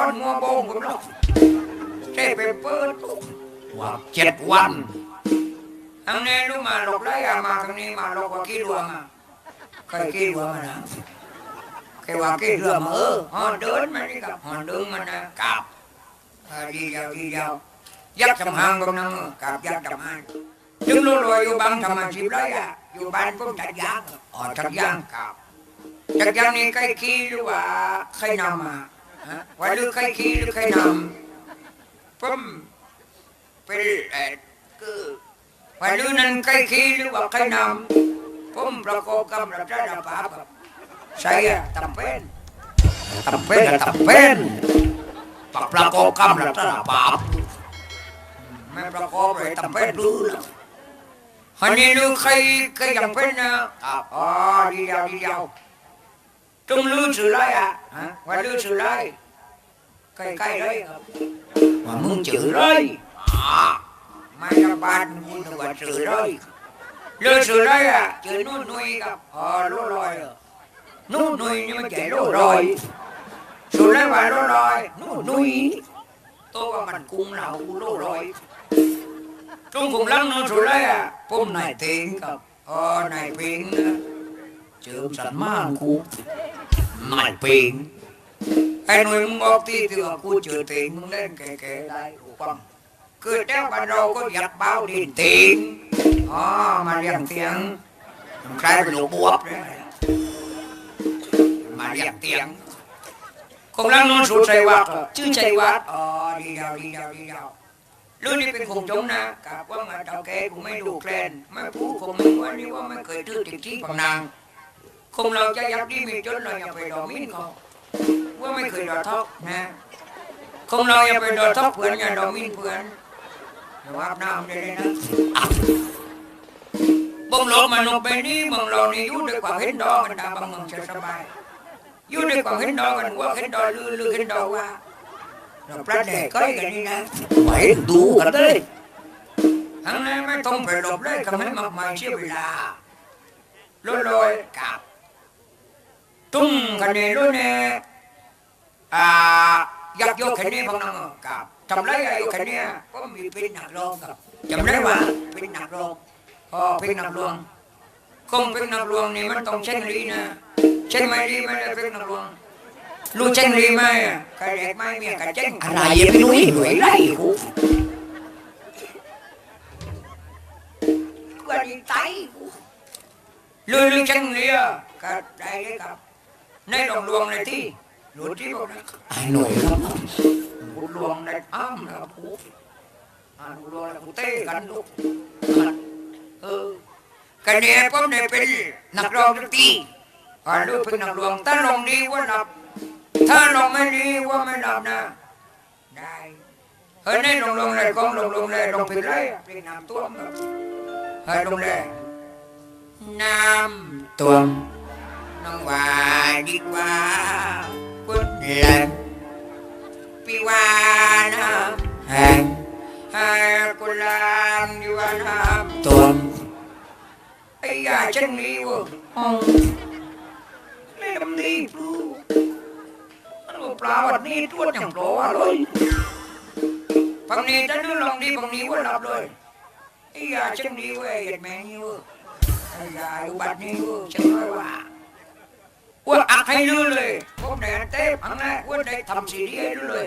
อ่อนมัวโบงผมหรอกใช่ไปเปิดว่าเจ็ดวันอันนี้รู้มาหลอกได้อะมาครั้งนี้มาหลอกว่ากี่ดวงอะใครกี่ดวงอะนะใครว่ากี่ดวงเออฮอนเดินมานี่กับฮอนเดินมานนะกับดีเดียวดีเดียวยักษ์จำหางกับน้ำมือกับยักษ์จำหางถึงรู้รวยอยู่บางทำอาชีพไรอะอยู่บ้านผมจัดยางอ๋อจัดยางครับจัดยางนี่ใครขี้หรือว่าใครนำมา ว่าหรือใครขี้หรือใครนำผมเป็นเอ่อคือว่าหรือนั้นใครขี้หรือว่าใครนำผมประกอบกับรับราชบาปครับใช่อะตำเป็นตำเป็นอะตำเป็นปักประกอบกับรับราชบาปไม่ประกอบเลยตำเป็นรู้แล้วฮันนี่ลูกใครใครยังเป็นนะครับอ๋อดีเดียวดีเดียว จงลือสื่อไรอะฮะว่าลือสื่อไรใกล้ใกล้ๆเลยครับว่ามึงสื่อไรอ่าไม่ระบาดมึงนึกว่าสื่อไรลือสื่อไรอะสื่อนู่นนุ่ยค หน่อยปิงไอ้หนุ่ยมึอกที่เถื่อกูเจอติงมึเล่นเก่ๆได้กูฟังคือเจ้าบ้านเราก็ยัดเบ้าดินติงอ๋อมาเรียงเตียงใครเป็นหนูบวบเนี่มาเรียงเตียงคงลังนอนสุดใจวัดชื่อใจวัดอ๋อดีเดาวดีเดาวดีเดาวรุ่นี้เป็นคงจงนะกับว่ามาเจ้าแกกูไม่ดูแคลนไม่พูดคงมึงว่านี่ว่าไม่เคยทื่อติดที่ของนาง คงเราจะยักดีมีจนเราอย่าไปดอมินเขาว่าไม่เคยดอทอกนะคงเราอย่าไปดอทอกเพื่อนอย่าดอมินเพื่อนอย่าว่าน้ำเลยนะบงโลกมันลงไปนี่เมืองเรานี่อยู่ด้วยความเห็นดอกันดาบางเมืองจะสบายอยู่ด้วยความเห็นดอกันว่าเห็นดอลือลือเห็นดอว่าเราประเด็กก็อย่างนี้นะไม่ดูกันเลยทั้งนั้นไม่ต้องไปหลบเลยก็ไม่มากมายเชี่ยวเวลาลอยลอยๆกับ ตุ้มกันเนี่ยรู้เนี่ยอ่าอยากโยกแค่นี้พังนังกับทำไรอะโยกแค่นี้ก็มีเป็นหนักลงกับจำได้ว่าเป็นหนักลงอ๋อเป็นหนักลงคงเป็นหนักลงนี่มันต้องเช่นลีนะเช่นไม่ดีไม่ได้เป็นหนักลงรู้เช่นรีไหมอะใครเด็กไม่เมียกันเช่นอะไรยังไม่รู้หน่วยไรกูก็ดีใจกูลือลือเช่นรีอะก็ได้เลยครับ ในหลวงลวงในที่หลวงที่บอกนะไอ้หน่วยครับกูหลวงในอ้ามนะครับกูอ่ากูหลวงแล้วกูเต้กันลูกเออกันเนี่ยผมเนี่ยเป็นนักร้องดนตรีอ่าลูกเป็นนักร้องถ้าลงดีว่านับ ถ้าลงไม่ดีว่าไม่หลับนะ ได้เฮ้ยนี่ลงลงเลยกองลงลงเลยลงผิดเลยผิดน้ำท่วมเฮ้ยลงเลยน้ำท่วมน้องว่า ดีกว่าคุณเล่นพี่ว่าน้ำแห้งให้กุลามดีว่าน้ำท่วมไอ้ยาเช่นนี้วะห้องเล่มนี้ปลูกปลาวันนี้ทวดอย่างโปรเลยฝั่งนี้จะนึกลองดีฝั่งนี้ว่าหลับเลยไอ้ยาเช่นนี้เว้ยเห็นแม่นี่เว้ยไอ้ยาอุบัตินี้เว้ยเช่นว่าว่าอักให้ลือเลยว่า ได้ทำสีดีให้ลือ